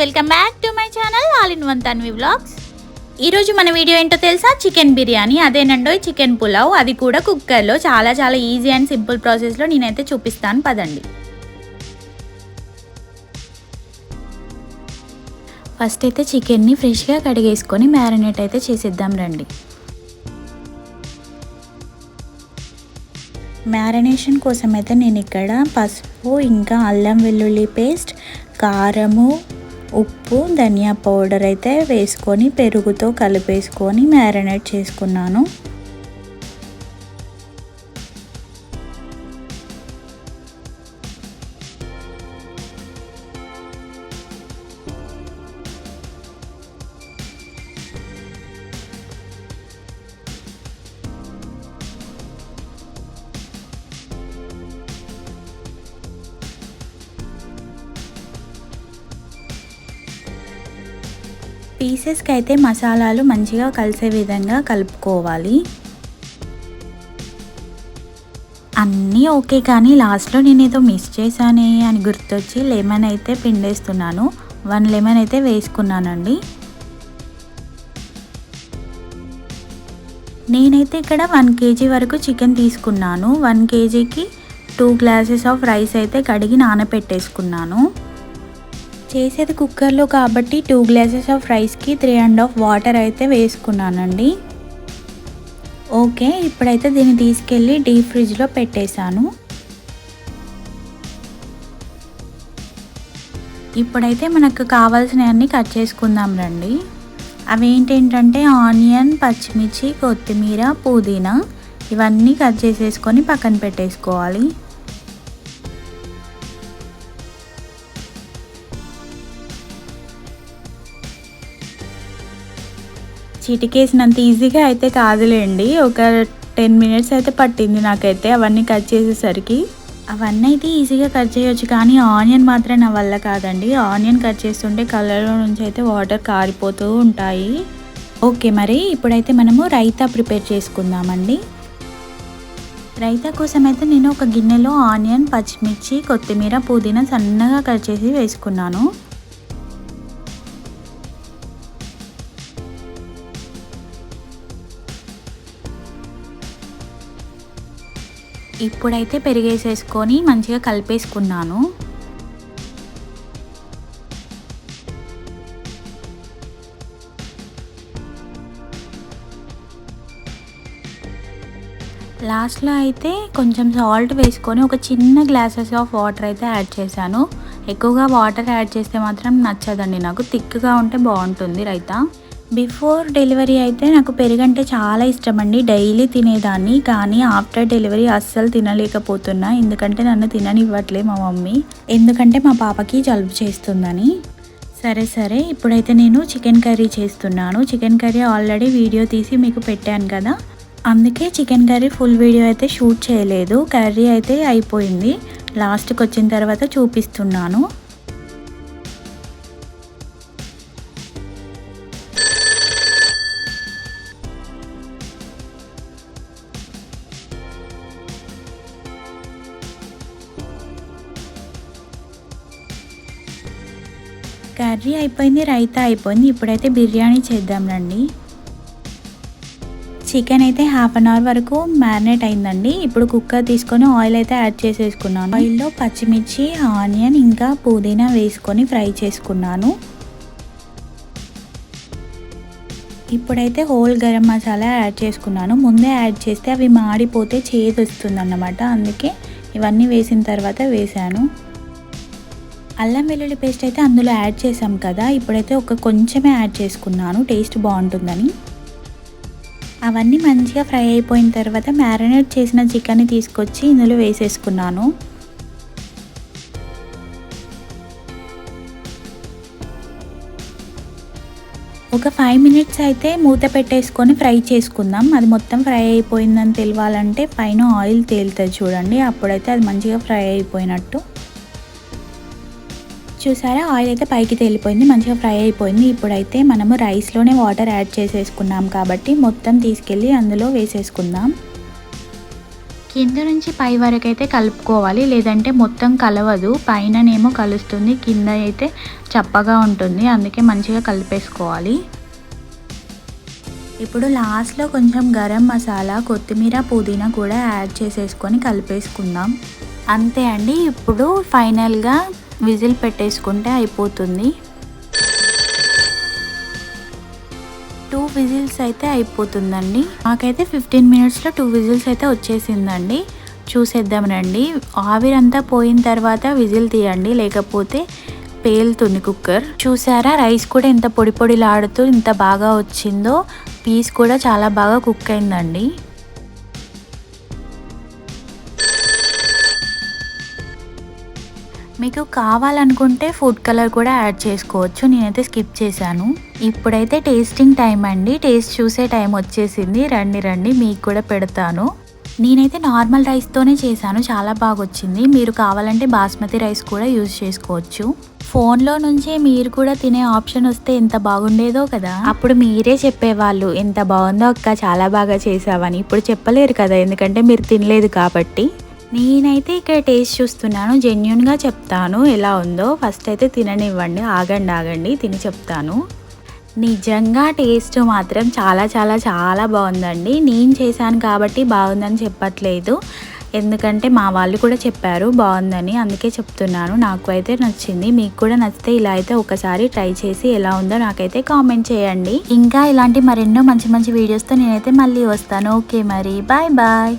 Welcome back to my channel all in one Tanvi vlogs. ఈరోజు మన video ఏంటో తెలుసా? చికెన్ బిర్యానీ. అదేనండో చికెన్ పులావ్. అది కూడా కుక్కర్లో చాలా చాలా ఈజీ అండ్ సింపుల్ ప్రాసెస్లో నేనైతే చూపిస్తాను. పదండి. ఫస్ట్ అయితే చికెన్ని ఫ్రెష్గా కడిగేసుకొని మ్యారినేట్ అయితే చేసేద్దాం రండి. మ్యారినేషన్ కోసం అయితే నేను ఇక్కడ పసుపు ఇంకా అల్లం వెల్లుల్లి పేస్ట్ కారము ఉప్పు ధనియా పౌడర్ అయితే వేసుకొని పెరుగుతో కలిపేసుకొని మ్యారినేట్ చేసుకున్నాను. పీసెస్కి అయితే మసాలాలు మంచిగా కలిసే విధంగా కలుపుకోవాలి. అన్నీ ఓకే కానీ లాస్ట్లో నేను ఏదో మిస్ చేశానే అని గుర్తొచ్చి లెమన్ అయితే పిండేస్తున్నాను. వన్ లెమన్ అయితే వేసుకున్నానండి. నేనైతే ఇక్కడ వన్ కేజీ వరకు చికెన్ తీసుకున్నాను. వన్ కేజీకి టూ గ్లాసెస్ ఆఫ్ రైస్ అయితే కడిగి నానపెట్టేసుకున్నాను చేసేది కుక్కర్లో కాబట్టి టూ గ్లాసెస్ ఆఫ్ రైస్కి త్రీ అండ్ హాఫ్ వాటర్ అయితే వేసుకున్నానండి. ఓకే ఇప్పుడైతే దీన్ని తీసుకెళ్ళి డీప్ ఫ్రిడ్జ్లో పెట్టేశాను. ఇప్పుడైతే మనకు కావాల్సినవన్నీ కట్ చేసుకుందాం రండి. అవి ఏంటంటే ఆనియన్ పచ్చిమిర్చి కొత్తిమీర పుదీనా ఇవన్నీ కట్ చేసేసుకొని పక్కన పెట్టేసుకోవాలి. చిటికేసినంత ఈజీగా అయితే కాదులేండి. ఒక టెన్ మినిట్స్ అయితే పట్టింది నాకైతే అవన్నీ కట్ చేసేసరికి. అవన్నీ అయితే ఈజీగా కట్ చేయొచ్చు కానీ ఆనియన్ మాత్రం నా వల్ల కాదండి. ఆనియన్ కట్ చేస్తుంటే కలర్లో నుంచి అయితే వాటర్ కారిపోతూ ఉంటాయి. ఓకే మరి ఇప్పుడైతే మనము రైతా ప్రిపేర్ చేసుకుందామండి. రైతా కోసం అయితే నేను ఒక గిన్నెలో ఆనియన్ పచ్చిమిర్చి కొత్తిమీర పుదీనా సన్నగా కట్ చేసి వేసుకున్నాను. ఇప్పుడైతే పెరిగేసేసుకొని మంచిగా కలిపేసుకున్నాను. లాస్ట్లో అయితే కొంచెం సాల్ట్ వేసుకొని ఒక చిన్న గ్లాసెస్ ఆఫ్ వాటర్ అయితే యాడ్ చేశాను. ఎక్కువగా వాటర్ యాడ్ చేస్తే మాత్రం నచ్చదండి నాకు. థిక్గా ఉంటే బాగుంటుంది రైతా. బిఫోర్ డెలివరీ అయితే నాకు పెరుగంటే చాలా ఇష్టం అండి డైలీ తినేదాన్ని. కానీ ఆఫ్టర్ డెలివరీ అస్సలు తినలేకపోతున్నా. ఎందుకంటే నన్ను తిననివ్వట్లే మా మమ్మీ. ఎందుకంటే మా పాపకి జలుబు చేస్తుందని. సరే సరే. ఇప్పుడైతే నేను చికెన్ కర్రీ చేస్తున్నాను. చికెన్ కర్రీ ఆల్రెడీ వీడియో తీసి మీకు పెట్టాను కదా. అందుకే చికెన్ కర్రీ ఫుల్ వీడియో అయితే షూట్ చేయలేదు. కర్రీ అయితే అయిపోయింది. లాస్ట్కి వచ్చిన తర్వాత చూపిస్తున్నాను. కర్రీ అయిపోయింది రైతా అయిపోయింది. ఇప్పుడైతే బిర్యానీ చేద్దాం రండి. చికెన్ అయితే హాఫ్ అన్ అవర్ వరకు మ్యారినేట్ అయిందండి. ఇప్పుడు కుక్కర్ తీసుకొని ఆయిల్ అయితే యాడ్ చేసేసుకున్నాను. ఆయిల్లో పచ్చిమిర్చి ఆనియన్ ఇంకా పుదీనా వేసుకొని ఫ్రై చేసుకున్నాను. ఇప్పుడైతే హోల్ గరం మసాలా యాడ్ చేసుకున్నాను. ముందే యాడ్ చేస్తే అవి మాడిపోతే చేదు వస్తుందన్నమాట అందుకే ఇవన్నీ వేసిన తర్వాత వేసాను. అల్లం వెల్లుల్లి పేస్ట్ అయితే అందులో యాడ్ చేసాం కదా ఇప్పుడైతే ఒక కొంచెమే యాడ్ చేసుకున్నాను టేస్ట్ బాగుంటుందని. అవన్నీ మంచిగా ఫ్రై అయిపోయిన తర్వాత మ్యారినేట్ చేసిన చికెన్ని తీసుకొచ్చి ఇందులో వేసేసుకున్నాను. ఒక ఫైవ్ మినిట్స్ అయితే మూత పెట్టేసుకొని ఫ్రై చేసుకుందాం. అది మొత్తం ఫ్రై అయిపోయిందని తెలియాలంటే పైన ఆయిల్ తేలుతుంది చూడండి అప్పుడైతే అది మంచిగా ఫ్రై అయిపోయినట్టు. చూసారా? ఆయిల్ అయితే పైకి తేలిపోయింది మంచిగా ఫ్రై అయిపోయింది. ఇప్పుడైతే మనము రైస్లోనే వాటర్ యాడ్ చేసేసుకున్నాం కాబట్టి మొత్తం తీసుకెళ్ళి అందులో వేసేసుకుందాం. కింద నుంచి పై వరకు అయితే కలుపుకోవాలి లేదంటే మొత్తం కలవదు. పైననేమో కలుస్తుంది కింద అయితే చప్పగా ఉంటుంది అందుకే మంచిగా కలిపేసుకోవాలి. ఇప్పుడు లాస్ట్లో కొంచెం గరం మసాలా కొత్తిమీర పుదీనా కూడా యాడ్ చేసేసుకొని కలిపేసుకుందాం. అంతే అండి ఇప్పుడు ఫైనల్గా విజిల్ పెట్టేసుకుంటే అయిపోతుంది. టూ విజిల్స్ అయితే అయిపోతుందండి. మాకైతే ఫిఫ్టీన్ మినిట్స్లో టూ విజిల్స్ అయితే వచ్చేసిందండి. చూసేద్దాం రండి. ఆవిరంతా పోయిన తర్వాత విజిల్ తీయండి. లేకపోతే పేలుతుంది కుక్కర్. చూసారా రైస్ కూడా ఎంత పొడి పొడిలాడుతూ ఇంత బాగా వచ్చిందో పీస్ కూడా చాలా బాగా కుక్ అయిందండి. మీకు కావాలనుకుంటే ఫుడ్ కలర్ కూడా యాడ్ చేసుకోవచ్చు. నేనైతే స్కిప్ చేశాను. ఇప్పుడైతే టేస్టింగ్ టైం అండి. టేస్ట్ చూసే టైం వచ్చేసింది. రండి రండి మీకు కూడా పెడతాను. నేనైతే నార్మల్ రైస్తోనే చేశాను. చాలా బాగా వచ్చింది మీరు కావాలంటే బాస్మతి రైస్ కూడా యూజ్ చేసుకోవచ్చు. ఫోన్లో నుంచి మీరు కూడా తినే ఆప్షన్ వస్తే ఎంత బాగుండేదో కదా. అప్పుడు మీరే చెప్పేవాళ్ళు ఎంత బాగుందో అక్క చాలా బాగా చేసావని. ఇప్పుడు చెప్పలేరు కదా. ఎందుకంటే మీరు తినలేదు కాబట్టి. నేనైతే ఇక్కడ టేస్ట్ చూస్తున్నాను జెన్యున్గా చెప్తాను. ఎలా ఉందో ఫస్ట్ అయితే తిననివ్వండి ఆగండి ఆగండి తిని చెప్తాను. నిజంగా టేస్ట్ మాత్రం చాలా చాలా చాలా బాగుందండి. నేను చేశాను కాబట్టి బాగుందని చెప్పట్లేదు. ఎందుకంటే మా వాళ్ళు కూడా చెప్పారు బాగుందని. అందుకే చెప్తున్నాను నాకు అయితే నచ్చింది. మీకు కూడా నచ్చితే ఇలా అయితే ఒకసారి ట్రై చేసి ఎలా ఉందో నాకైతే కామెంట్ చేయండి. ఇంకా ఇలాంటి మరెన్నో మంచి మంచి వీడియోస్తో నేనైతే మళ్ళీ వస్తాను. ఓకే మరి బాయ్ బాయ్